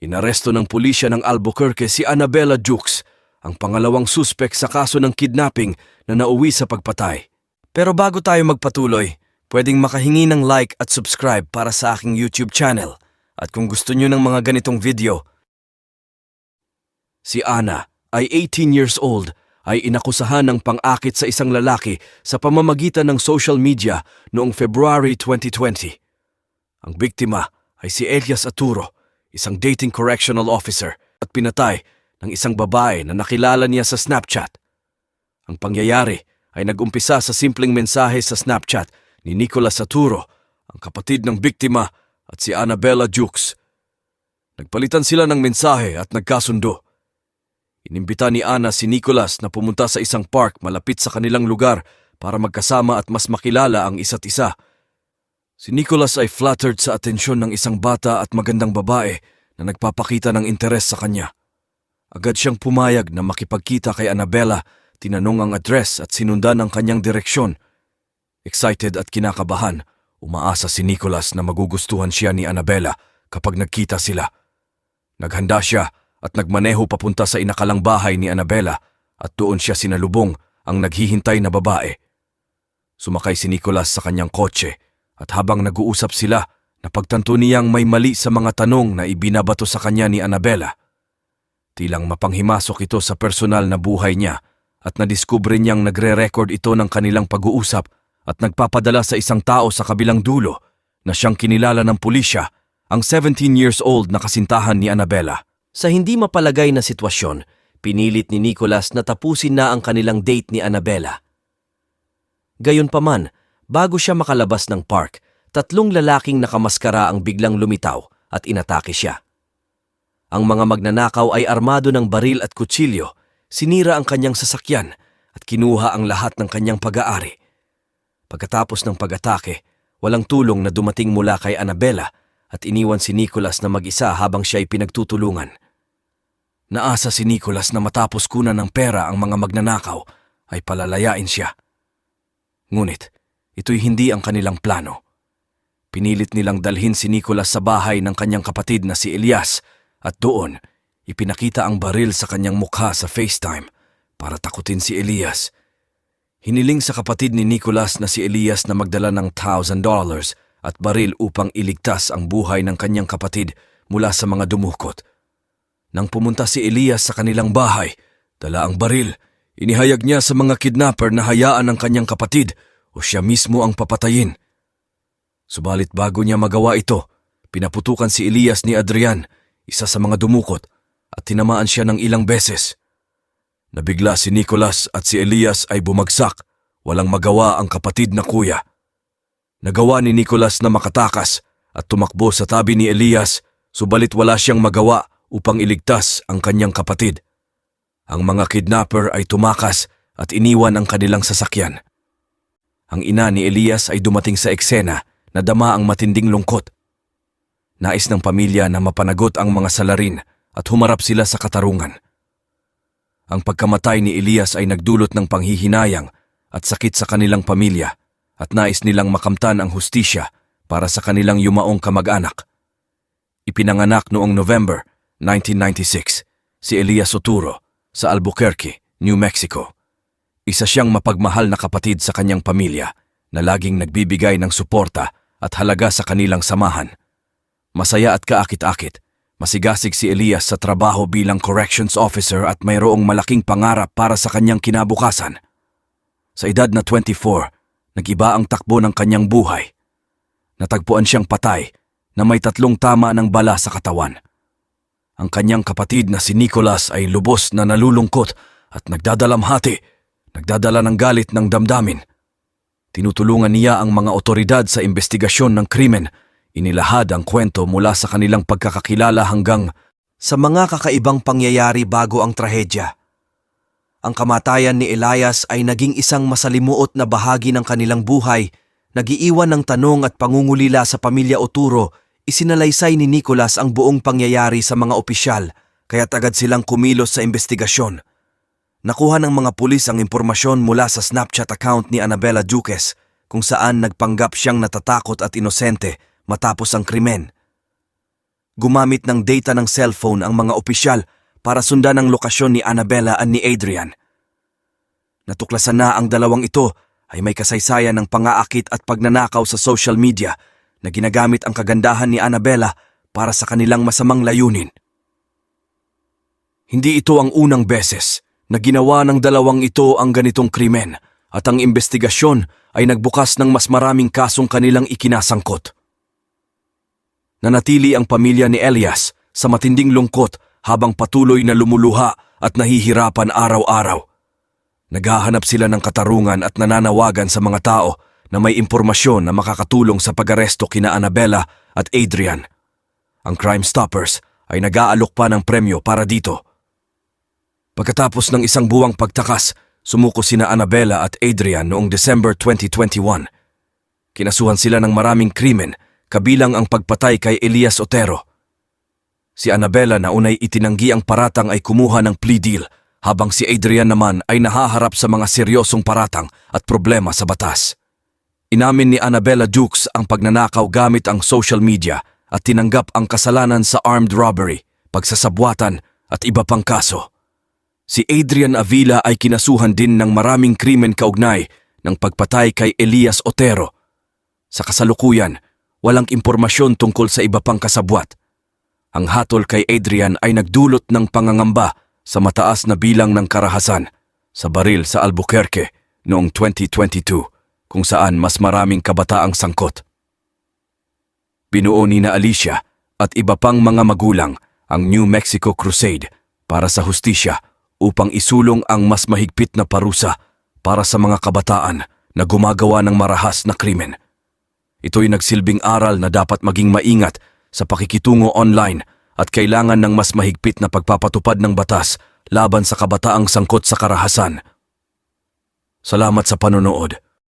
Inaresto ng pulisya ng Albuquerque si Annabella Jukes, ang pangalawang suspek sa kaso ng kidnapping na nauwi sa pagpatay. Pero bago tayo magpatuloy, pwedeng makahingi ng like at subscribe para sa aking YouTube channel. At kung gusto nyo ng mga ganitong video, si Ana ay 18 years old ay inakusahan ng pang-akit sa isang lalaki sa pamamagitan ng social media noong February 2020. Ang biktima ay si Elias Aturo, isang dating correctional officer at pinatay ng isang babae na nakilala niya sa Snapchat. Ang pangyayari ay nagumpisa sa simpleng mensahe sa Snapchat ni Nicolas Aturo, ang kapatid ng biktima at si Annabella Jukes. Nagpalitan sila ng mensahe at nagkasundo. Inimbita ni Ana si Nicholas na pumunta sa isang park malapit sa kanilang lugar para magkasama at mas makilala ang isa't isa. Si Nicholas ay flattered sa atensyon ng isang bata at magandang babae na nagpapakita ng interes sa kanya. Agad siyang pumayag na makipagkita kay Annabella, tinanong ang address at sinundan ang kanyang direksyon. Excited at kinakabahan, umaasa si Nicholas na magugustuhan siya ni Annabella kapag nagkita sila. Naghanda siya at nagmaneho papunta sa inakalang bahay ni Annabella at doon siya sinalubong ang naghihintay na babae. Sumakay si Nicholas sa kanyang kotse at habang nag-uusap sila, napagtanto niyang may mali sa mga tanong na ibinabato sa kanya ni Annabella. Tilang mapanghimasok ito sa personal na buhay niya at nadiskubre niyang nagre-record ito ng kanilang pag-uusap at nagpapadala sa isang tao sa kabilang dulo na siyang kinilala ng pulisya, ang 17 years old na kasintahan ni Annabella. Sa hindi mapalagay na sitwasyon, pinilit ni Nicholas na tapusin na ang kanilang date ni Annabella. Gayunpaman, bago siya makalabas ng park, tatlong lalaking nakamaskara ang biglang lumitaw at inatake siya. Ang mga magnanakaw ay armado ng baril at kutsilyo, sinira ang kanyang sasakyan at kinuha ang lahat ng kanyang pag-aari. Pagkatapos ng pag-atake, walang tulong na dumating mula kay Annabella at iniwan si Nicholas na mag-isa habang siya ay pinagtutulungan. Naasa si Nicholas na matapos kunan ng pera ang mga magnanakaw ay palalayain siya. Ngunit, ito'y hindi ang kanilang plano. Pinilit nilang dalhin si Nicholas sa bahay ng kanyang kapatid na si Elias at doon, ipinakita ang baril sa kanyang mukha sa FaceTime para takutin si Elias. Hiniling sa kapatid ni Nicholas na si Elias na magdala ng $1,000 at baril upang iligtas ang buhay ng kanyang kapatid mula sa mga dumukot. Nang pumunta si Elias sa kanilang bahay, dala ang baril, inihayag niya sa mga kidnapper na hayaan ang kanyang kapatid o siya mismo ang papatayin. Subalit bago niya magawa ito, pinaputukan si Elias ni Adrian, isa sa mga dumukot, at tinamaan siya ng ilang beses. Nabigla si Nicholas at si Elias ay bumagsak, walang magawa ang kapatid na kuya. Nagawa ni Nicholas na makatakas at tumakbo sa tabi ni Elias, subalit wala siyang magawa upang iligtas ang kanyang kapatid. Ang mga kidnapper ay tumakas at iniwan ang kanilang sasakyan. Ang ina ni Elias ay dumating sa eksena na dama ang matinding lungkot. Nais ng pamilya na mapanagot ang mga salarin at humarap sila sa katarungan. Ang pagkamatay ni Elias ay nagdulot ng panghihinayang at sakit sa kanilang pamilya at nais nilang makamtan ang hustisya para sa kanilang yumaong kamag-anak. Ipinanganak noong November 1996 si Elias Soturo sa Albuquerque, New Mexico. Isa siyang mapagmahal na kapatid sa kanyang pamilya na laging nagbibigay ng suporta at halaga sa kanilang samahan. Masaya at kaakit-akit, masigasig si Elias sa trabaho bilang corrections officer at mayroong malaking pangarap para sa kanyang kinabukasan. Sa edad na 24, nagiba ang takbo ng kanyang buhay. Natagpuan siyang patay na may tatlong tama ng bala sa katawan. Ang kanyang kapatid na si Nicholas ay lubos na nalulungkot at nagdadalamhati, nagdadala ng galit ng damdamin. Tinutulungan niya ang mga otoridad sa investigasyon ng krimen, inilahad ang kwento mula sa kanilang pagkakakilala hanggang sa mga kakaibang pangyayari bago ang trahedya. Ang kamatayan ni Elias ay naging isang masalimuot na bahagi ng kanilang buhay, nagiiwan ng tanong at pangungulila sa pamilya Oturo Isinalaysay ni Nicholas ang buong pangyayari sa mga opisyal kaya agad silang kumilos sa investigasyon. Nakuha ng mga pulis ang impormasyon mula sa Snapchat account ni Annabella Duques kung saan nagpanggap siyang natatakot at inosente matapos ang krimen. gumamit ng data ng cellphone ang mga opisyal para sundan ang lokasyon ni Annabella at ni Adrian. Natuklasan na ang dalawang ito ay may kasaysayan ng pangaakit at pagnanakaw sa social media na ginagamit ang kagandahan ni Annabella para sa kanilang masamang layunin. Hindi ito ang unang beses na ginawa ng dalawang ito ang ganitong krimen at ang investigasyon ay nagbukas ng mas maraming kasong kanilang ikinasangkot. Nanatili ang pamilya ni Elias sa matinding lungkot habang patuloy na lumuluha at nahihirapan araw-araw. Naghahanap sila ng katarungan at nananawagan sa mga tao na may impormasyon na makakatulong sa pag-aresto kina Annabella at Adrian. Ang Crime Stoppers ay nag-aalok pa ng premyo para dito. Pagkatapos ng isang buwang pagtakas, sumuko sina Annabella at Adrian noong December 2021. Kinasuhan sila ng maraming krimen, kabilang ang pagpatay kay Elias Otero. Si Annabella na unay itinanggi ang paratang ay kumuha ng plea deal, habang si Adrian naman ay nahaharap sa mga seryosong paratang at problema sa batas. Inamin ni Annabella Dukes ang pagnanakaw gamit ang social media at tinanggap ang kasalanan sa armed robbery, pagsasabwatan at iba pang kaso. Si Adrian Avila ay kinasuhan din ng maraming krimen kaugnay ng pagpatay kay Elias Otero. Sa kasalukuyan, walang impormasyon tungkol sa iba pang kasabwat. Ang hatol kay Adrian ay nagdulot ng pangangamba sa mataas na bilang ng karahasan sa baril sa Albuquerque noong 2022 kung saan mas maraming kabataang sangkot. Binuo ni na Alicia at iba pang mga magulang ang New Mexico Crusade para sa hustisya upang isulong ang mas mahigpit na parusa para sa mga kabataan na gumagawa ng marahas na krimen. Ito'y nagsilbing aral na dapat maging maingat sa pakikitungo online at kailangan ng mas mahigpit na pagpapatupad ng batas laban sa kabataang sangkot sa karahasan. Salamat sa panonood.